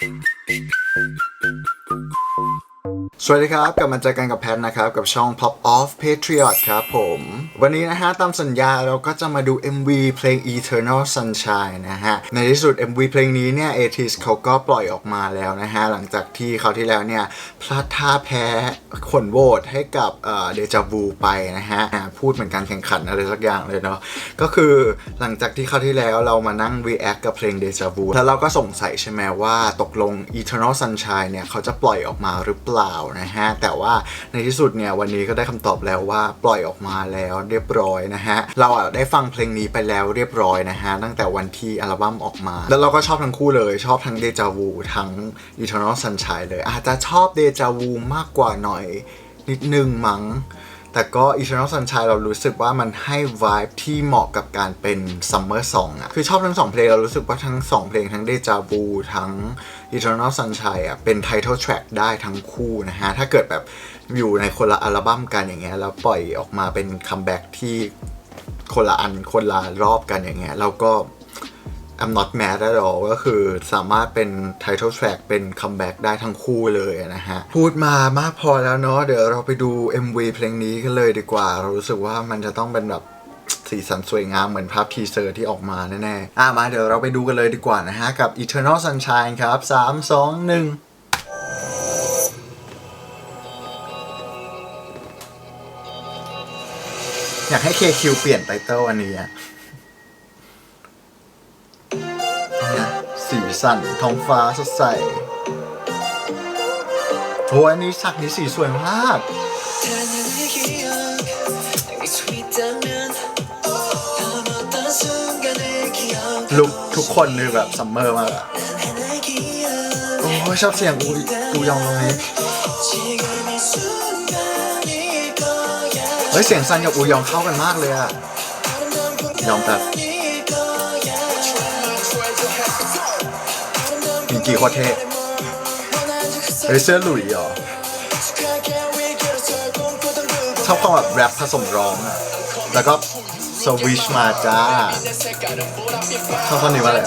Thank you. สวัสดีครับ กลับมาเจอกันกับแพทนะครับ กับช่อง Pop Off Patriot ครับผม วันนี้นะฮะ ตามสัญญาเราก็จะมาดู MV เพลง Eternal Sunshine นะฮะ ในที่สุด MV เพลงนี้เนี่ย ATIS เขาก็ปล่อยออกมาแล้วนะฮะ หลังจากที่เขาที่แล้วเนี่ย พลาดท่าแพ้ขนโหวตให้กับเดจาวูไปนะฮะ พูดเหมือนการแข่งขันอะไรสักอย่างเลยเนาะก็คือหลังจากที่เขาที่แล้วเรามานั่ง react กับเพลง Deja Vu แล้วเราก็สงสัยใช่ไหมว่าตกลง Eternal Sunshine เนี่ยเขาจะปล่อยออกมาหรือเปล่านะฮะ แต่ว่าในที่สุดเนี่ยวันนี้ก็ได้คำตอบแล้วว่าปล่อยออกมาแล้วเรียบร้อยนะฮะ เราอะได้ฟังเพลงนี้ไปแล้วเรียบร้อยนะฮะ ตั้งแต่วันที่อัลบั้มออกมา แล้วเราก็ชอบทั้งคู่เลยชอบทั้งเดจาวูทั้ง Eternal Sunshine เลย อาจจะชอบเดจาวูมากกว่าหน่อยนิดนึงมั้ง แต่ก็ Eternal Sunshine เรารู้สึกว่ามันให้ vibe ที่เหมาะกับการเป็น Summer Song อะคือชอบทั้งสองเพลง เรารู้สึกว่าทั้งสองเพลงทั้ง Deja Vu ทั้ง Eternal Sunshine อะเป็น title track ได้ทั้งคู่นะฮะ ถ้าเกิดแบบอยู่ในคนละอัลบั้มกันอย่างเงี้ยแล้วปล่อยออกมาเป็นคัมแบ็กที่คนละอันคนละรอบกันอย่างเงี้ยเราก็ I'm not mad at all ก็คือสามารถเป็น title track เป็น comeback ได้ทั้งคู่เลยนะฮะ พูดมามากพอแล้วเนาะเดี๋ยวเราไปดู MV เพลงนี้กันเลยดีกว่า เรารู้สึกว่ามันจะต้องเป็นแบบสีสันสวยงามเหมือนภาพทีเซอร์ที่ออกมาแน่ๆอะมาเดี๋ยวเราไปดูกันเลยดีกว่านะฮะ กับ Eternal Sunshine ครับ 3 2 1อยากให้ KQ เปลี่ยนไตเติลอันนี้ สีสันท้องฟ้าสดใสโหอันนี้ฉากนี้สีสวยมาก ลุกทุกคนเลยแบบซัมเมอร์มากอะโอ้ชอบเสียงกูยองตรงนี้เฮ้ยเสียงซันกับอูยองเข้ากันมากเลยอะยองแบบ กี่คตรเท่เรเซอร์ลุยเหรอชอบความแบบแรปผสมร้องอะแล้วก็สวิชมาจ้าชอบคนนี้ว่าอะไรอ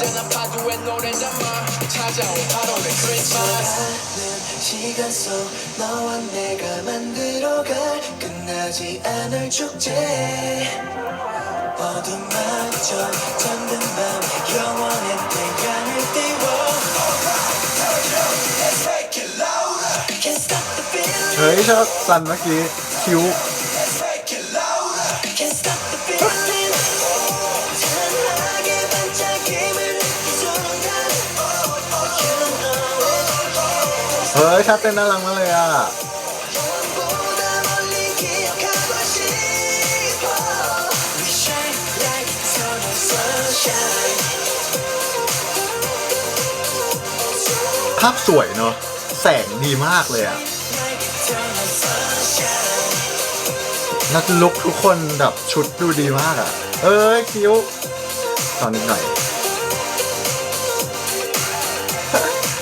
เฮ้ยชอบสันเมื่อกี้คิวเฮ้ยชัดเต้นน่ารังมากเลยอะภาพสวยเนาะ แสงดีมากเลยอะนักลุกทุกคนแบบชุดดูดีมากอะเอ้ยคิ้วตอนนี้หน่อย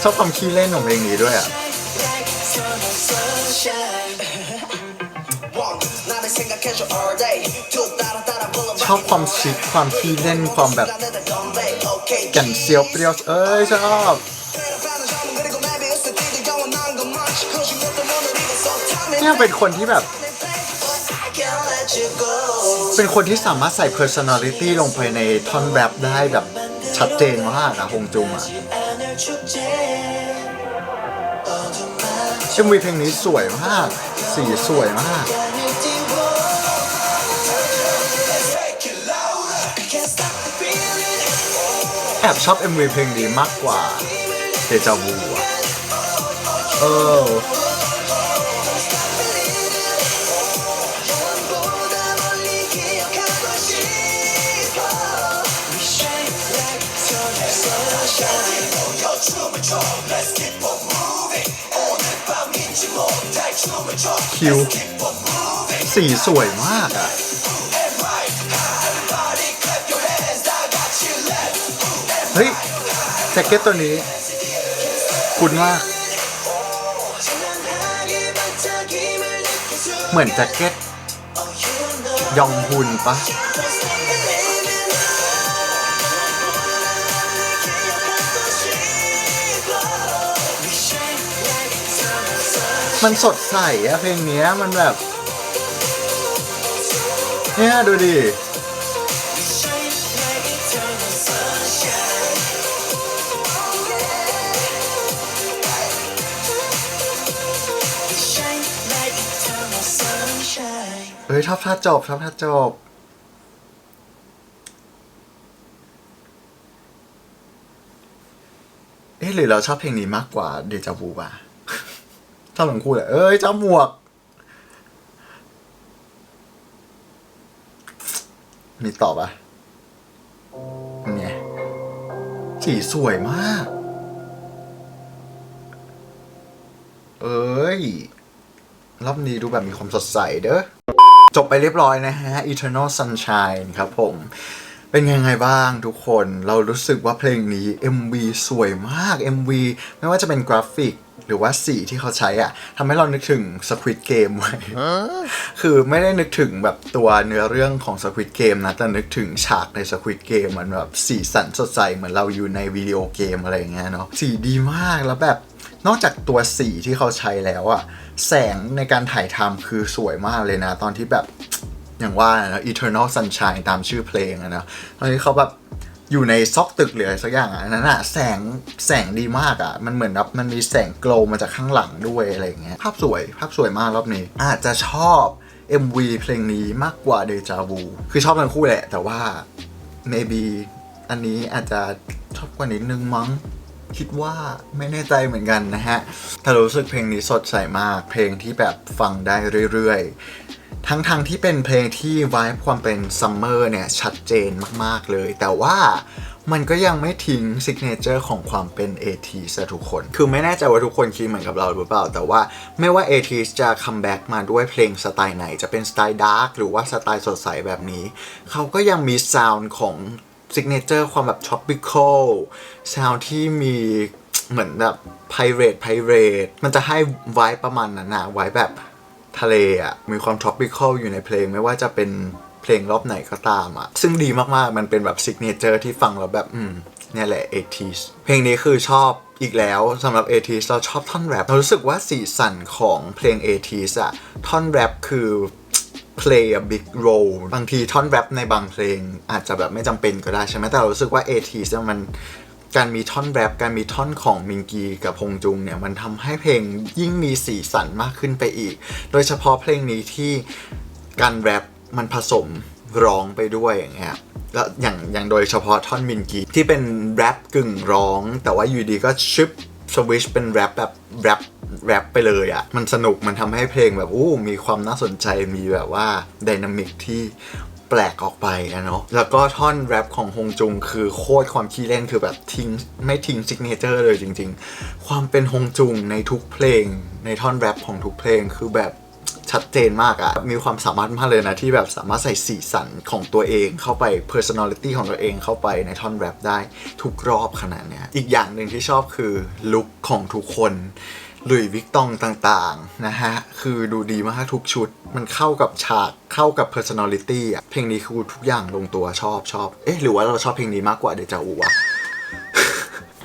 ชอบความขี้เล่นของเพลงนี้ด้วยอะชอบความชิคความขี้เล่นความแบบ แก่นเซียวเปรี้ยว เอ้ยชอบ เนี่ยเป็นคนที่แบบ เป็นคนที่สามารถใส่ personality ลงไปในท่อนแรปได้แบบชัดเจนมากอะฮงจุงอะชิมวีเพลงนี้สวยมาก สีสวยมากแอบชอบ MV เพลงนี้มากกว่าเดจาวูอะเออ คิวสีสวยมากอะเฮ้ยแจ็คเก็ตตัวนี้ คุณมาก เหมือนแจ็คเก็ตยองฮุนปะ มันสดใสอะเพลงเนี้ยมันแบบ เนี่ยดูดิเฮ้ยชอบท่าจบชอบท่าจบเอ๊ะหรือเราชอบเพลงนี้มากกว่าเดจาวูป่ะ อบทั้งคู่เลยเอ้ยเจ้าหมวก มีตอบอะเนี่ยสีสวยมาก เอ้ย รอบนี้ดูแบบมีความสดใสเด้อ จบไปเรียบร้อยนะฮะ Eternal Sunshine ครับผมเป็นยังไงบ้างทุกคนเรารู้สึกว่าเพลงนี้ MV สวยมาก MV ไม่ว่าจะเป็นกราฟิก หรือว่าสีที่เขาใช้อะทำให้เรานึกถึง Squid Game ไว้คือไม่ได้นึกถึงแบบตัวเนื้อเรื่องของ Squid Game นะ แต่นึกถึงฉากใน Squid Game มันแบบสีสันสดใสเหมือนเราอยู่ในวิดีโอเกมอะไรอย่างเงี้ยเนาะสีดีมากแล้วแบบนอกจากตัวสีที่เขาใช้แล้วอะแสงในการถ่ายทำคือสวยมากเลยนะ ตอนที่แบบอย่างว่านะ Eternal Sunshine ตามชื่อเพลงอะนะตอนนี้เขาแบบ อยู่ในซอกตึกหรืออะไรสักอย่างอะอันนั้นอะแสงแสงดีมากอะมันเหมือนแบบมันมีแสงโกลมาจากข้างหลังด้วยอะไรอย่างเงี้ยภาพสวยภาพสวยมากรอบนี้ อาจจะชอบ MV เพลงนี้มากกว่า Deja Vu คือชอบทั้งคู่แหละ แต่ว่า maybe อันนี้อาจจะชอบกว่านิดนึงมั้งคิดว่าไม่แน่ใจเหมือนกันนะฮะแต่รู้สึกเพลงนี้สดใสมาก เพลงที่แบบฟังได้เรื่อยๆ ทั้งๆทที่เป็นเพลงที่วายความเป็นซัมเมอร์เนี่ย ชัดเจนมากๆเลย แต่ว่ามันก็ยังไม่ทิ้งซิกเนเจอร์ของความเป็น AT ซะทุกคน คือไม่แน่ใจว่าทุกคนคิดเหมือนกับเราหรือเปล่า แต่ว่าไม่ว่า AT จะคัมแบ็กมาด้วยเพลงสไตล์ไหน จะเป็นสไตล์ดาร์กหรือว่าสไตล์สดใสแบบนี้ เขาก็ยังมีซาวน์ของซิกเนเจอร์ความแบบ tropical ซาวด์ที่มีเหมือนแบบ pirate pirate มันจะให้ไวประมาณนั้นนะไวแบบ ทะเลอะ่ะมีความ tropical อยู่ในเพลงไม่ว่าจะเป็นเพลงรอบไหนก็ตามอะ่ะ ซึ่งดีมากๆ มันเป็นแบบซิกเนเจอร์ที่ฟังแล้วแบบอืมเนี่ยแหละ 80s เพลงนี้คือชอบอีกแล้วสำหรับ 80s เราชอบท่อนแรปเรารู้สึกว่าสีสันของเพลง 80s อะท่อนแรปคือ play a big role บางทีท่อนแรปในบางเพลงอาจจะแบบไม่จำเป็นก็ได้ใช่ไหมแต่เรารู้สึกว่า 80s เนี่ยมัน การมีท่อนแรปการมีท่อนของมิงกีกับฮงจุงเนี่ยมันทำให้เพลงยิ่งมีสีสันมากขึ้นไปอีก โดยเฉพาะเพลงนี้ที่การแรปมันผสมร้องไปด้วยอย่างเงี้ยแล้วอย่างอย่างโดยเฉพาะท่อนมินกีที่เป็นแรปกึ่งร้อง แต่ว่าอยู่ดีก็ชิปสวิชเป็นแรปแบบแรปแรปไปเลยอะ่ะ มันสนุกมันทำให้เพลงแบบอู้มีความน่าสนใจมีแบบว่าดินามิกที่ แปลกออกไปอะเนาะแล้วก็ท่อนแรปของฮงจุงคือโคตรความขี้เล่นคือแบบทิ้งไม่ทิ้งซิกเนเจอร์เลยจริง ๆ ความเป็นฮงจุงในทุกเพลง ในท่อนแรปของทุกเพลงคือแบบชัดเจนมากอะมีความสามารถมากเลยนะ ที่แบบสามารถใส่สีสันของตัวเองเข้าไป personality ของตัวเองเข้าไปในท่อนแรปได้ทุกรอบขนาดเนี้ย อีกอย่างหนึ่งที่ชอบคือลุคของทุกคน หลุยวิกตองต่างๆ นะฮะ คือดูดีมากทุกชุด มันเข้ากับฉากเข้ากับ personality อะเพลงนี้คือทุกอย่างลงตัวชอบชอบ เอ๊ะ หรือว่าเราชอบเพลงนี้มากกว่าเดจาอูวะ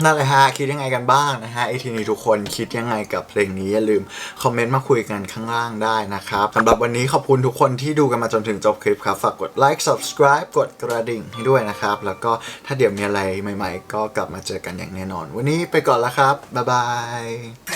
นั่นแหละฮะ คิดยังไงกันบ้างนะฮะไอทีนี้ทุกคนคิดยังไงกับเพลงนี้อย่าลืมคอมเมนต์มาคุยกันข้างล่างได้นะครับสำหรับวันนี้ขอบคุณทุกคนที่ดูกันมาจนถึงจบคลิปครับ ฝากกดไลค์ subscribe กดกระดิ่งให้ด้วยนะครับ แล้วก็ถ้าเดี๋ยวมีอะไรใหม่ ๆ ก็กลับมาเจอกันอย่างแน่นอน วันนี้ไปก่อนแล้วครับ บ๊ายบาย